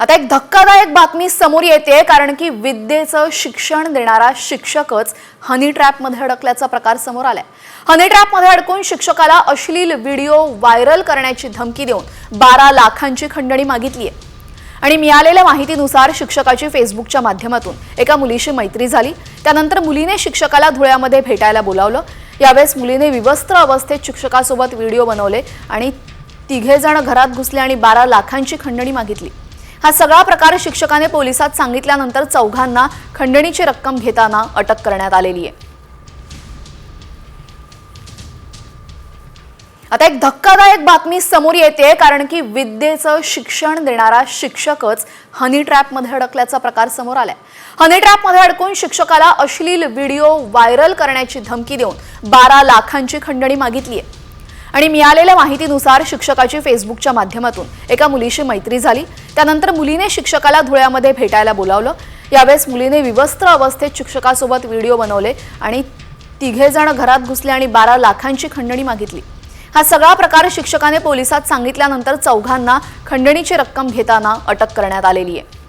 आता एक धक्कादायक बातमी समोर येते कारण की विद्येचं शिक्षण देणारा शिक्षकच हनी ट्रॅपमध्ये अडकल्याचा प्रकार समोर आलाय. हनी ट्रॅपमध्ये अडकून शिक्षकाला अश्लील व्हिडिओ व्हायरल करण्याची धमकी देऊन बारा लाखांची खंडणी मागितली आहे आणि मिळालेल्या माहितीनुसार शिक्षकाची फेसबुकच्या माध्यमातून एका मुलीशी मैत्री झाली. त्यानंतर मुलीने शिक्षकाला धुळ्यामध्ये भेटायला बोलावलं. यावेळेस मुलीने विवस्त्र अवस्थेत शिक्षकासोबत व्हिडिओ बनवले आणि तिघे जण घरात घुसले आणि बारा लाखांची खंडणी मागितली. हा सगळा प्रकार शिक्षकाने पोलिसात सांगितल्यानंतर चौघांना खंडणीची रक्कम घेताना अटक करण्यात आलेली आहे. आता एक धक्कादायक बातमी समोर येते कारण की विद्येचं शिक्षण देणारा शिक्षकच हनी ट्रॅपमध्ये अडकल्याचा प्रकार समोर आलाय. हनी ट्रॅपमध्ये अडकून शिक्षकाला अश्लील व्हिडिओ व्हायरल करण्याची धमकी देऊन बारा लाखांची खंडणी मागितली आहे. आणि मिळालेल्या माहितीनुसार शिक्षकाची फेसबुकच्या माध्यमातून एका मुलीशी मैत्री झाली. त्यानंतर मुलीने शिक्षकाला धुळ्यामध्ये भेटायला बोलावलं. यावेळेस मुलीने विवस्त्र अवस्थेत शिक्षकासोबत व्हिडिओ बनवले आणि तिघे जण घरात घुसले आणि बारा लाखांची खंडणी मागितली. हा सगळा प्रकार शिक्षकाने पोलिसात सांगितल्यानंतर चौघांना खंडणीची रक्कम घेताना अटक करण्यात आलेली आहे.